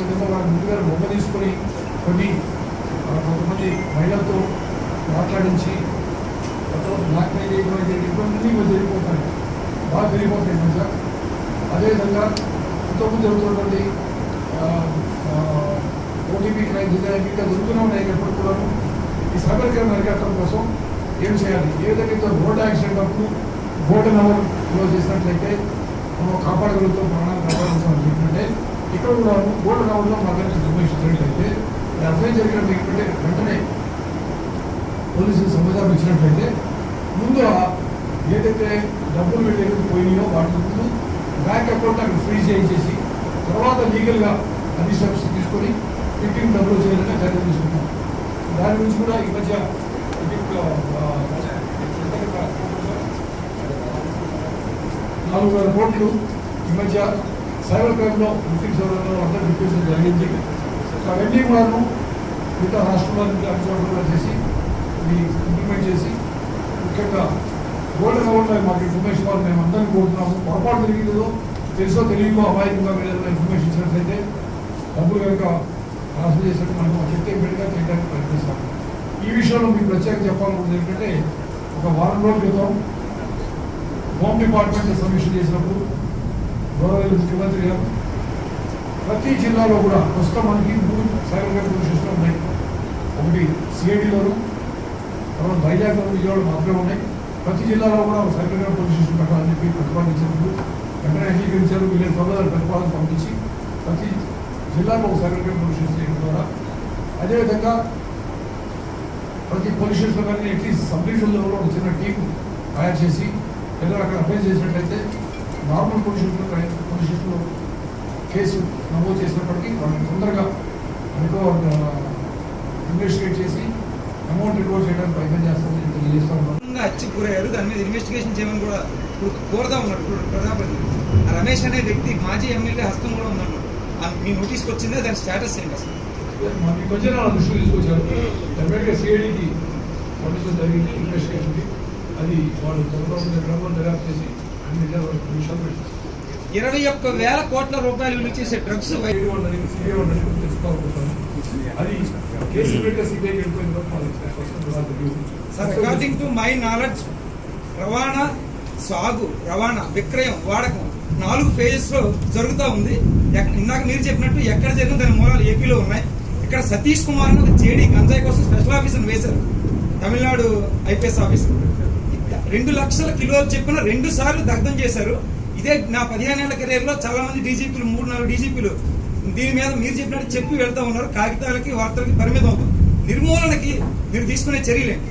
విధంగా వాళ్ళ ముందు గారు బొమ్మ తీసుకొని కొన్ని కొంతమంది మహిళలతో మాట్లాడించి బ్లాక్మెయిల్ చేయడం అయితే ఇవన్నీ కూడా జరిగిపోతాయి. బాగా జరిగిపోతాయి మధ్య. అదేవిధంగా ఇంతకుముందు జరుగుతున్నటువంటి ఓటీపీ క్రైమ్ ఇంకా జరుగుతూనే ఉన్నాయి ఎప్పుడు కూడా ఈ సైబర్ క్రైమ్ అరికట్టడం కోసం ఏం చేయాలి? ఏ విధంగా రోడ్ యాక్సిడెంట్ అప్పుడు బోర్డు నెంబర్ క్లోజ్ చేసినట్లయితే మనం కాపాడగలుగుతాం ప్రాణాలు కాపాడగలుగుతాం అని చెప్పినట్టే ఇక్కడ కూడా బోర్డు నెంబర్లో మాకు నిర్వహించినట్లయితే ఎఫ్ఐ జరిగినట్టు ఏంటంటే వెంటనే పోలీసులు సమాచారం ఇచ్చినట్లయితే ముందు ఏదైతే డబ్బులు వీళ్ళు ఏదైతే పోయినాయో వాటి ముందు బ్యాంక్ అకౌంట్ అక్కడ ఫ్రీజ్ చేయించేసి తర్వాత లీగల్గా అన్ని స్టెప్స్ తీసుకొని ఫిఫ్టీన్ డబ్బులు చేయాలని చర్యలు తీసుకుంటాం. దాని గురించి కూడా ఈ మధ్య నాలుగు వేల కోట్లు ఈ మధ్య సైబర్ క్రైమ్లో ముస్లిం సోదరులు అందరూ డిప్యూషన్ జరిగింది. అవన్నీ కూడాను మిగతా రాష్ట్రంలో అన్ని చేసి ఇది ఇంప్లిమెంట్ చేసి ముఖ్యంగా గోల్డ్ అకౌంట్లో మాకు ఇన్ఫర్మేషన్ వాళ్ళు మేము అందరం కోరుతున్నాము. పొరపాటు జరిగిందో తెలుసో తెలియకో అమాయకంగా మీరు ఏదైనా ఇన్ఫర్మేషన్ ఇచ్చినట్లయితే డబ్బులు కనుక ట్రాన్స్ఫర్ చేసినట్టు మనకు చెప్తే ఇమ్మీడియట్గా చేయడానికి ప్రయత్నిస్తాం ఈ విషయంలో మీకు ప్రత్యేకంగా చెప్పాలనుకుంటుంది ఏంటంటే ఒక వారం రోజుల క్రితం హోమ్ డిపార్ట్మెంట్ సమీక్ష చేసినప్పుడు గౌరవ ముఖ్యమంత్రి గారు ప్రతి జిల్లాలో కూడా ప్రస్తుతం మనకి మూడు సైబర్ క్రైమ్ పోలీస్ ఉన్నాయి. ఒకటి సిఐడిలోను తర్వాత వైజాగ్లో విజయవాడ మాత్రమే ఉన్నాయి. ప్రతి జిల్లాలో కూడా సైబర్ క్రైమ్ పోలీస్ స్టేషన్ పెట్టాలని చెప్పి ప్రతిపాదించినప్పుడు వెంటనే అంగీకరించారు. వీళ్ళని త్వరలో ప్రతిపాదన పంపించి ప్రతి జిల్లాలో ఒక సైబర్ క్రైమ్ పోలీస్ స్టేషన్ చేయడం ద్వారా. అదేవిధంగా ప్రతి పోలీస్ స్టేషన్లో కానీ అట్లీస్ట్ సబ్ డివిజన్ లెవెల్లో ఒక చిన్న టీం తయారు చేసి పిల్లలు అక్కడ అప్లై చేసినట్లయితే నార్మల్ పోలీస్ స్టేషన్లో కేసు నమోదు చేసినప్పటికీ వాళ్ళని తొందరగా రికవర్ ఇన్వెస్టిగేట్ చేసి అమౌంట్ రికవర్ చేయడానికి ప్రయత్నం చేస్తామని తెలియజేస్తా ఉన్నాం. ఇంకా హత్య గురయ్యారు దాని మీద ఇన్వెస్టిగేషన్ చేయమని కూడా ఇప్పుడు కోరుతా ఉన్నారు. ఇప్పుడు ప్రజాపతి రమేష్ అనే వ్యక్తి మాజీ ఎమ్మెల్యే హస్తం కూడా ఉందన్నారు ఆ మీ నోటీస్కి వచ్చిందే దాని స్టేటస్ ఏంటి అసలు? మా ఈ మధ్య నా దృష్టికి తీసుకొచ్చారు. డెఫినెట్గా సిఐడికి పంపించడం జరిగింది ఇన్వెస్టిగేషన్కి అది వాళ్ళు త్వరలో క్రమంలో దర్యాప్తు చేసి ఇరవై ఒక్క వేల కోట్ల రూపాయలు విలువ చేసే drugs according to my knowledge రవాణా సాగు రవాణా విక్రయం వాడకం నాలుగు ఫేజెస్లో జరుగుతూ ఉంది. ఇందాక మీరు చెప్పినట్టు ఎక్కడ జరిగింది దాని మూలాలు ఏపీలో ఉన్నాయి. ఇక్కడ సతీష్ కుమార్ అని ఒక జేడీ గంజాయి కోసం స్పెషల్ ఆఫీసర్ వేశారు. తమిళనాడు ఐపీఎస్ ఆఫీసర్ రెండు లక్షల కిలోలు చెప్పిన రెండు సార్లు దగ్ధం చేశారు. ఇదే నా పదిహేను ఏళ్ళ కెరీర్లో చాలా మంది డీజీపీలు మూడు నాలుగు డీజీపీలు. దీని మీద మీరు చెప్పినట్టు చెప్పి వెళ్తా ఉన్నారు. కాగితాలకి వార్తలకి పరిమితం అవుతుంది నిర్మూలనకి మీరు తీసుకునే చర్యలేంటి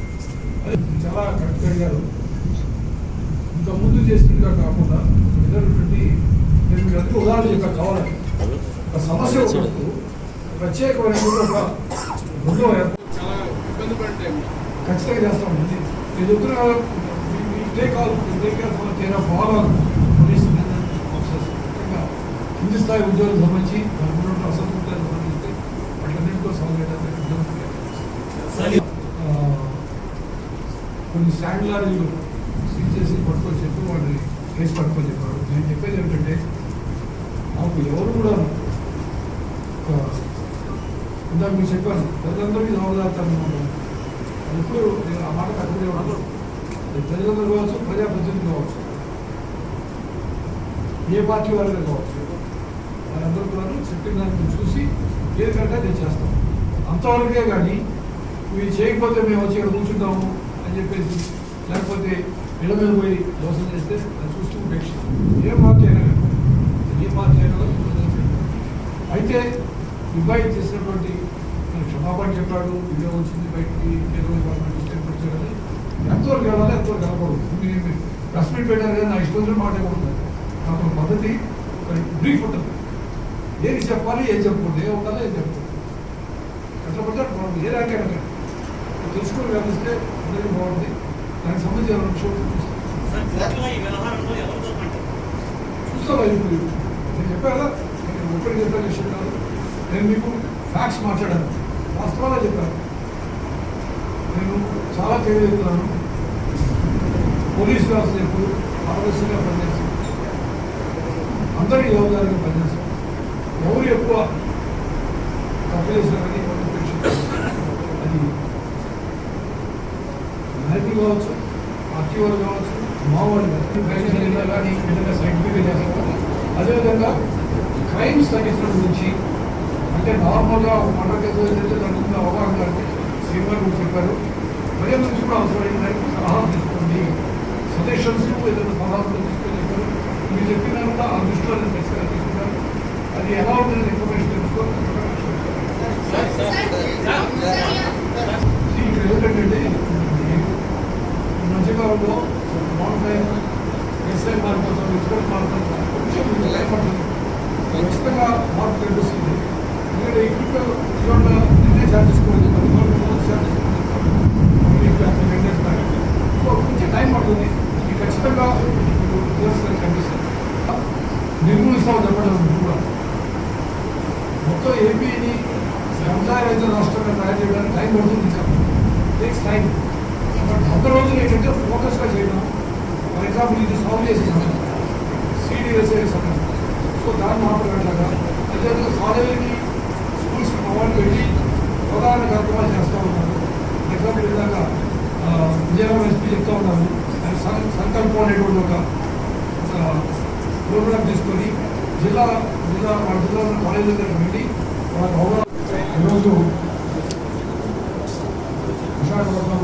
అది చాలా కరెక్ట్ అడిగారు. ఇంకా ముందు చేసినట్టుగా కాకుండా ఎదురుటువంటి నేను ఉదాహరణ చెప్పా కావాలని. ఒక సమస్య ఉన్నప్పుడు ప్రత్యేకమైనటువంటి ఒక బృందం ఏర్ప- చాలా ఇబ్బంది పడే ఖచ్చితంగా చేస్తాం. నేను చెప్తున్నా take all take care for care of all our police officers ముఖ్యంగా కింది స్థాయి ఉద్యోగులకు సంబంధించి దానికి ఉన్నటువంటి అసంతృప్తులకు సంబంధించి వాటిన్నింటితో సాల్వ్ చేయడానికి ఆ, కొన్ని స్టాండ్ లారీలు సీజ్ చేసి పట్టుకొని చెప్పి వాడిని కేసు పట్టుకొని చెప్పారు. నేను చెప్పేది ఏమిటంటే మాకు ఎవరు కూడా ఒక ఇందాక మీరు చెప్పాను ప్రజలందరికీ జవాబుదారుతాను అది ఎప్పుడు నేను ఆ మాట కట్టుకునే తల్లిదండ్రులు కావచ్చు ప్రజాప్రతినిధులు కావచ్చు. ఏ పార్టీ వాళ్ళే కావచ్చు. వాళ్ళందరూ కూడా చెప్పిన దాన్ని చూసి ఏది కరెక్టే నేను చేస్తాం. అంతవరకే కానీ ఇవి చేయకపోతే మేము వచ్చి ఇక్కడ కూర్చుంటాము అని చెప్పేసి లేకపోతే ఇళ్ళ మీద పోయి దోషం చేస్తే అది చూస్తూ ఉపేక్షిస్తాం ఏ పార్టీ అయినా కానీ. ఏ పార్టీ అయినా కానీ ప్రజలు అయితే దుబాయ్ చేసినటువంటి క్షమాపణ చెప్పాడు ఇదే వచ్చింది బయటికి ఏదో ప్రెస్ మీట్ పెట్టారు కదా నా ఇష్టం వచ్చిన మాట ఉంటుంది నాకు పద్ధతి బ్రీఫ్ ఉంటుంది. ఏది చెప్పాలి ఏం చెప్పకూడదు ఏ ఉండాలి ఏం చెప్పకూడదు. ఎట్లా పడితే బాగుంది ఏ ర్యాంక్ అయినా కానీ. తెలుసుకొని వ్యవస్థే అందరికీ బాగుంది దానికి సంబంధించి విషయం చూస్తాం. చూస్తావా ఇప్పుడు. నేను చెప్పాను నేను ఒక్కడికి చెప్పాను విషయం కాదు. నేను మీకు ఫ్యాక్ట్స్ మాట్లాడాను. వాస్తవాలే చెప్పాను. నేను చాలా తెలియజేస్తున్నాను. పోలీస్ వ్యవస్థ ఎప్పుడు పారదర్శకంగా పనిచేస్తుంది? అందరికీ యోగదారుగా పనిచేస్తాం ఎవరు ఎక్కువ సర్వేలేషన్ అనేది అది నాయకులు కావచ్చు పార్టీ వాళ్ళు కావచ్చు మామూలు ప్రయోజనంగా కానీ విధంగా సైంటిఫిక్గా చేస్తారు అదేవిధంగా క్రైమ్స్ తగ్గించడం గురించి అంటే నార్మల్గా మర్డర్ కేసు ఏదైతే దాని మీద అవగాహన అంటే శ్రీవారు చెప్పారు. ప్రజల నుంచి కూడా అవసరమైన దానికి సలహాలు తీసుకోండి. సజెషన్స్ ఏదైనా సలహాలు తీసుకొని చెప్పారు మీరు చెప్పినా కూడా ఆ దృష్టిలో నేను ఖచ్చితంగా తీసుకుంటాను అది ఎలా ఉంటుంది ఇన్ఫర్మేషన్ తెలుసుకోవాలి ఇక్కడ ఏమిటంటే ఈ మధ్యకాలంలో మామూలుగా ఎస్ఐ మార్పులతో ఎక్స్పర్ట్ మార్పులతో కొంచెం భయపడుతుంది ఖచ్చితంగా మార్పు కనిపిస్తుంది ఎందుకంటే ఇక్కడ ఇవాళ నిన్నే ఛార్జెస్ కూడా చెప్పారు ఇవాళ ఫోన్ ఛార్జెస్ కూడా చెప్పారు మీకు అట్లా మెయింటెన్స్ కానీ సో కొంచెం టైం పడుతుంది ఇది ఖచ్చితంగా మీకు కనిపిస్తుంది నిర్మూలిస్తామని చెప్పడం కూడా మొత్తం ఏపీని వ్యవసాయ రైతు రాష్ట్రంగా తయారు చేయడానికి టైం పడుతుంది టేక్స్ టైం బట్ వంద రోజులు ఏంటంటే ఫోకస్గా చేయడం ఫర్ ఎగ్జాంపుల్ ఇది సాల్వ్ చేసే సమయం సీడీ సమయం సో దాన్ని మాట్లాడలాగా అదేవిధంగా కాలేజీకి స్కూల్స్ అవార్డు పెట్టి అవగాహన కార్యక్రమాలు చేస్తూ ఉన్నారు. ఎగ్జాంపుల్ ఇందాక విజయవాడ ఎస్పీ చెప్తా ఉన్నారు. సంకల్పం అనేటువంటి ఒక ప్రోగ్రామ్ తీసుకొని జిల్లా జిల్లా వాళ్ళ ఉన్న కాలేజీ దగ్గరికి వెళ్ళి వాళ్ళకి అవగాహన ఈరోజు విశాఖపట్నం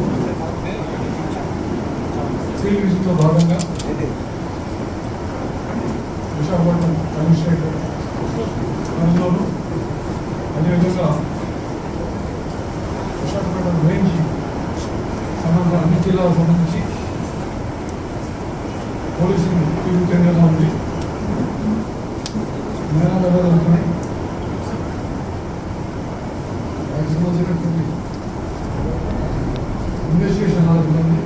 ఫీల్డ్ విజిట్లో భాగంగా విశాఖపట్నం కమిషనరేట్ పరిధిలోను అదేవిధంగా విశాఖపట్నం రేంజ్ సంబంధం అన్ని జిల్లాలకు సంబంధించి పోలీసింగ్ తీరు కేంద్రంగా ఉంది నేరాలు ఎలా జరుగుతున్నాయి సంబంధించినటువంటి ఇన్వెస్టిగేషన్ ఎలా జరుగుతుంది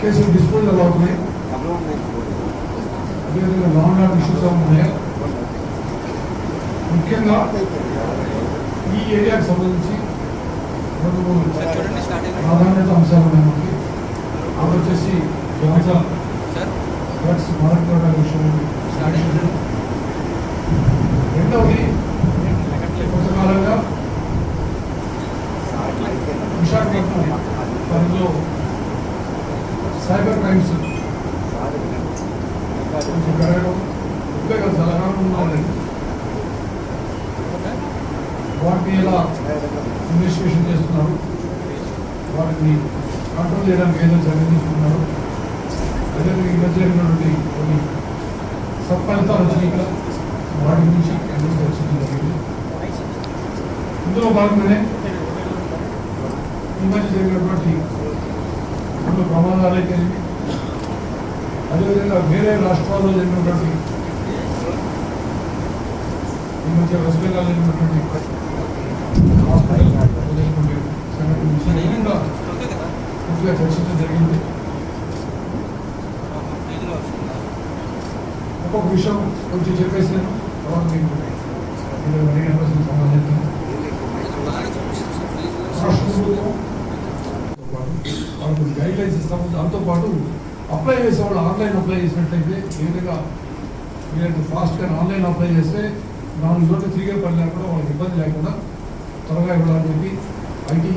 కేసులు డిస్పోజల్ ఎలా అవుతున్నాయి అదేవిధంగా లా అండ్ ఆర్డర్ ఇష్యూస్ ఉన్నాయా. ముఖ్యంగా ఈ ఏరియాకి సంబంధించి ప్రాధాన్యత అంశాలు ఉన్నాయి. మనకి అవి వచ్చేసి గాజా డ్రగ్స్ మారకుండా విషయం రెండవది కొంతకాలంగా విశాఖపట్నం పరిధిలో సైబర్ క్రైమ్స్ కొంచెం పెరగడం చాలా కాలం ఉండాలి వాటిని ఎలా ఇన్వెస్టిగేషన్ చేస్తున్నారు? వాటిని కంట్రోల్ చేయడానికి ఏదో చర్యలు తీసుకున్నారు? ప్రజలు ఈ మధ్య జరిగినటువంటి కొన్ని సత్ఫలితాలు వచ్చినాయి ఇక్కడ వాటి నుంచి ఎన్నో చర్చించడం జరిగింది. ఇందులో భాగంగానే ఈ మధ్య జరిగినటువంటి రెండు ప్రమాదాలు అయితే అదేవిధంగా వేరే రాష్ట్రాల్లో జరిగినటువంటి ఈ మధ్య వెస్ట్ బెంగాల్ జరిగినటువంటి హాస్పిటల్ జరిగినటువంటి సంఘటన విషయం పూర్తిగా చర్చించడం జరిగింది. ఒక్కొక్క విషయం కొంచెం చెప్పేసి తర్వాత మీకు సంబంధించిన వాళ్ళకు గైడ్ లైన్స్ ఇస్తాము దాంతోపాటు అప్లై చేసే వాళ్ళు ఆన్లైన్ అప్లై చేసినట్లయితే ఏ విధంగా వీళ్ళకి ఫాస్ట్గా ఆన్లైన్ అప్లై చేస్తే నాలుగు రోజులు తిరిగే పని లేకుండా వాళ్ళకి ఇబ్బంది లేకుండా త్వరగా ఇవ్వాలని చెప్పి ఐటీ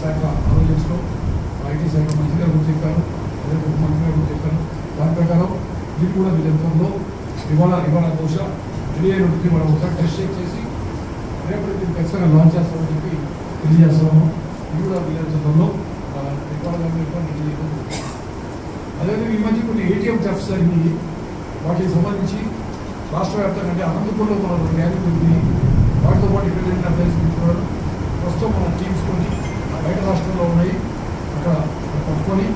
శాఖ ఆలోచించడం ఐటీ శాఖ మంత్రి గారు చెప్పారు అదే మంత్రి గారు ప్రకారం ఇది కూడా విజయంతో ఇవాళ ఇవాళ బహుశా రెడీ అయినప్పటికీ మనం ఒకసారి టెస్ట్ చెక్ చేసి రేపటి దీన్ని ఖచ్చితంగా లాంచ్ చేస్తామని చెప్పి తెలియజేస్తాము. ఇది కూడా విజయంతో ఇవాళ అదేవిధంగా ఈ మధ్య కొన్ని ఏటీఎం థెఫ్ట్స్ జరిగి వాటికి సంబంధించి రాష్ట్ర వ్యాప్తంగా అంటే అనంతపురంలో మనం ఒక గ్యాంగ్ ఉంది వాటితో పాటు ఇక్కడ జరిగిన అఫైర్స్ కూడా ప్రస్తుతం మనం టీమ్స్ కొని బయట రాష్ట్రంలో ఉన్నాయి. అక్కడ పట్టుకొని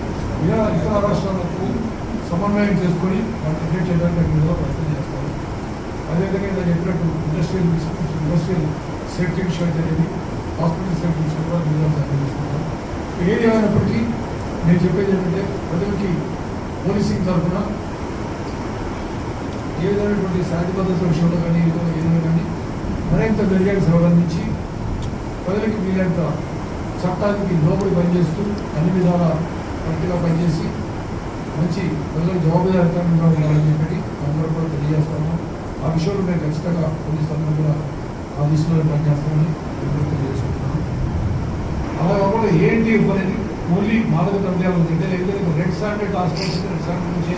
ఇలా ఇతర రాష్ట్రాలకు సమన్వయం చేసుకొని వాటిని క్రియేట్ చేయడానికి మీద ప్రయత్నం చేస్తారు అదేవిధంగా నేను చెప్పినట్టు ఇండస్ట్రియల్ ఇండస్ట్రియల్ సేఫ్టీ విషయం జరిగింది హాస్పిటల్ సేఫ్టీ విషయం కూడా విధాలు ప్రయత్నం ఏది అయినప్పటికీ నేను చెప్పేది ఏంటంటే ప్రజలకి పోలీసింగ్ తరఫున ఏ విధమైనటువంటి శాంతి భద్రత విషయంలో కానీ ఏదో ఏదైనా కానీ మరింత మెరుగైన సంబంధించి ప్రజలకి వీలంత చట్టానికి లోబడి పనిచేస్తూ అన్ని విధాల కరెక్ట్గా పనిచేసి మంచి ప్రజలకు జవాబుదారితనంగా ఉండాలని చెప్పి అందరూ కూడా తెలియజేస్తాము. ఆ విషయంలో మేము ఖచ్చితంగా పోలీసు అందరూ కూడా ఆ దిశలో పనిచేస్తామని విజ్ఞప్తి అలా కాకుండా ఏంటి అనేది ఓన్లీ మాదక ద్రవ్యాలు దగ్గర ఏదైతే red standard hospitals red standard నుంచి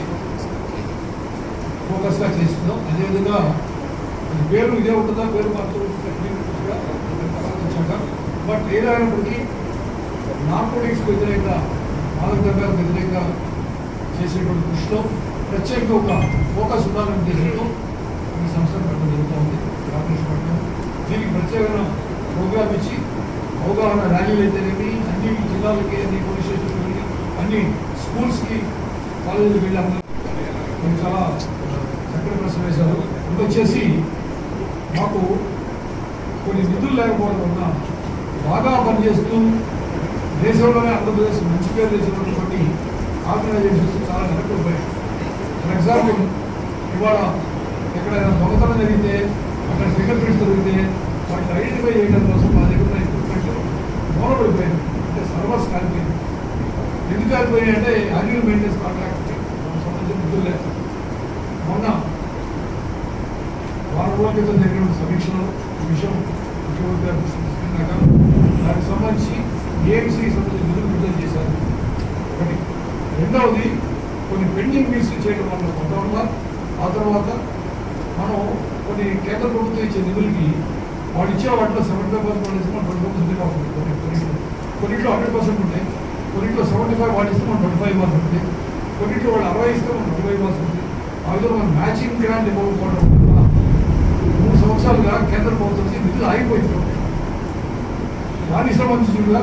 ఫోకస్గా చేస్తుందో అదేవిధంగా పేరు ఇదే ఉంటుందా? పేరు మాత్రం వచ్చాక బట్ ఏదైనప్పటికీ నార్కోటిక్స్కి వ్యతిరేకంగా మాదక ద్రవ్యాలకు వ్యతిరేకంగా చేసేటువంటి కృషిలో ప్రత్యేకంగా ఒక ఫోకస్ ఉండాలని ఉద్దేశంతో ఈ సంవత్సరం పెట్టడం జరుగుతూ ఉంది రామకృష్ణ పట్టణం దీనికి ప్రత్యేకమైన ప్రోగ్రామ్ ఇచ్చి అవగాహన ర్యాలీలు అయితేనేమి అన్ని జిల్లాలకి అన్ని పోలీస్ స్టేషన్లకి అన్ని స్కూల్స్కి కాలేజీలకు వెళ్ళాము మేము చాలా చక్కటి ప్రశ్న వేశారు ఇంకొచ్చేసి మాకు కొన్ని నిధులు లేకపోవడం వల్ల బాగా పనిచేస్తూ దేశంలోనే ఆంధ్రప్రదేశ్ మంచి పేరు తెచ్చినటువంటి ఆర్గనైజేషన్స్ చాలా వెనక్కిపోయాయి ఫర్ ఎగ్జాంపుల్ ఇవాళ ఎక్కడైనా దొంగతనం జరిగితే అక్కడ ఫింగర్ ప్రింట్స్ దొరికితే వాటిని ఐడెంటిఫై చేయడం కోసం మా దగ్గర ఉన్న ఎక్విప్మెంట్ మూలపడిపోయింది అంటే సర్వర్స్ కాలిపోయింది. ఎందుకు కాలిపోయాయి అంటే యాన్యువల్ మెయింటెనెన్స్ కాంట్రాక్ట్ సంబంధించిన నిధులు లేదు మొన్న వారం రోజుల క్రితం జరిగిన సమీక్షలో ఈ విషయం ముఖ్యమంత్రి గారు దృష్టికి తీసుకున్నాక దానికి సంబంధించి ఏఎంసీ సంబంధించి నిధులు విడుదల చేశారు ఒకటి రెండవది కొన్ని పెండింగ్ బిల్స్ చేయడం వల్ల కొంత వల్ల ఆ తర్వాత మనం కొన్ని కేంద్ర ప్రభుత్వం ఇచ్చే నిధులకి వాళ్ళు ఇచ్చే వాటిలో సెవెంటీ ఫైవ్ పర్సెంట్ వాడిస్తే మనం ట్వంటీ పర్సెంట్ కాకుండా కొన్ని కొన్నిట్లో కొన్నిట్లో హండ్రెడ్ పర్సెంట్ ఉంటాయి కొన్నిట్లో సెవెంటీ ఫైవ్ వాళ్ళు ఇస్తే మనం ట్వంటీ ఫైవ్ పర్సెంట్ ఉంటుంది కొన్నిట్లో వాళ్ళు అరవై ఇస్తే మనం ట్వంటీ ఫైవ్ ఉంటుంది ఆ విధంగా మనం మ్యాచింగ్ గ్రాంట్ ఇవ్వకపోవడం వల్ల మూడు సంవత్సరాలుగా కేంద్ర ప్రభుత్వం నుంచి నిధులు ఆగిపోయింది దానికి సంబంధించిగా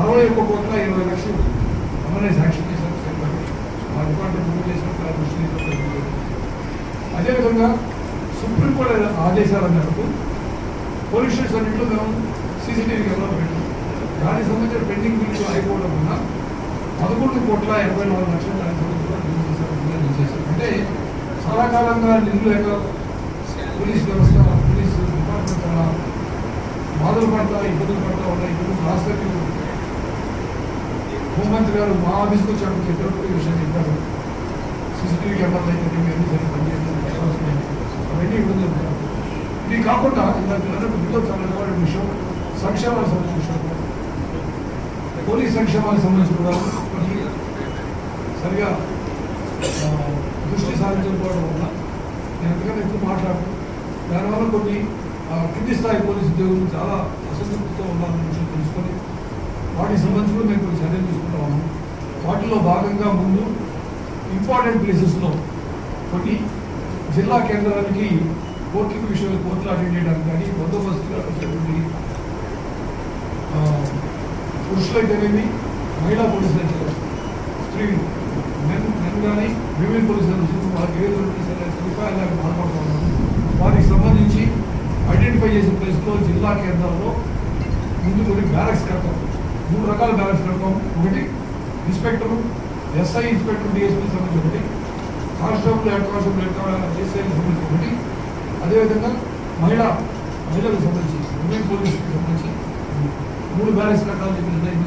అరవై ఒక్క కోట్ల ఇరవై లక్షలు అమ్మనే సాక్ష్యం చేశారు. మా డిపార్ట్మెంట్ ముందు చేసినట్టు అదేవిధంగా సుప్రీంకోర్టు ఆదేశాల మేరకు పోలీస్ స్టేషన్ అన్నింటిలో మేము సీసీటీవీ కెమెరా పెట్టాం. దానికి సంబంధించిన పెండింగ్ బిల్లు అయిపోవడం వల్ల పదకొండు కోట్ల ఎనభై నాలుగు లక్షలు దానికి సంబంధించిన అంటే చాలా కాలంగా నిధులు లేక పోలీస్ వ్యవస్థ పోలీస్ డిపార్ట్మెంట్ చాలా బాధలు పడతా ఇబ్బందులు పడతా ఉన్నాయి. ఇప్పుడు రాష్ట్రానికి హోంమంత్రి గారు మా ఆఫీస్కి వచ్చాక చెప్పినప్పుడు ఈ విషయం చెప్పారు. సీసీటీవీ కెమెరాలు అయితే మేము ఎన్ని సరిగ్గా అవన్నీ ఇబ్బందులు ఉంటాయి ఇది కాకుండా ఇందాక అన్నట్టు చాలా విషయం సంక్షేమాలకు సంబంధించిన విషయం పోలీస్ సంక్షేమాలకు సంబంధించి కూడా కొన్ని సరిగా దృష్టి సారించకపోవడం వల్ల నేను ఎందుకంటే ఎక్కువ మాట్లాడను. దానివల్ల కొన్ని కింది స్థాయి పోలీసు ఉద్యోగులు చాలా అసంతృప్తితో ఉన్నారన్న విషయం తెలుసుకొని వాటికి సంబంధించి కూడా మేము కొన్ని చర్యలు తీసుకుంటా వాటిలో భాగంగా ముందు ఇంపార్టెంట్ ప్లేసెస్లో కొన్ని జిల్లా కేంద్రానికి కోర్టుల విషయాలు కోర్టులు అటెండ్ చేయడానికి కానీ బందోబస్తుగా వచ్చేటువంటి పురుషులైతేనేమి మహిళా పోలీసులు అయితే స్త్రీలు మెన్ మెన్ కానీ విమెన్ పోలీసులు నుంచి వాళ్ళకి ఏ సదుపాయాలు బాధపడుతూ వారికి సంబంధించి ఐడెంటిఫై చేసిన ప్లేస్లో జిల్లా కేంద్రాల్లో ముందు కొన్ని బ్యారక్స్ కడతాం. మూడు రకాల బ్యారక్స్ కడతాం. ఒకటి ఇన్స్పెక్టర్ ఎస్ఐ ఇన్స్పెక్టర్ డిఎస్పీ సంబంధించి ఒకటి. కానిస్టేబుల్ హెడ్ కానిస్టేబుల్ హెడ్ ఎస్ఐకి సంబంధించి ఒకటి. అదేవిధంగా మహిళా మహిళలకు సంబంధించి ఉమెన్ పోలీసులకు సంబంధించి మూడు బ్యాలెన్స్ కట్టాలని చెప్పి నిర్ణయం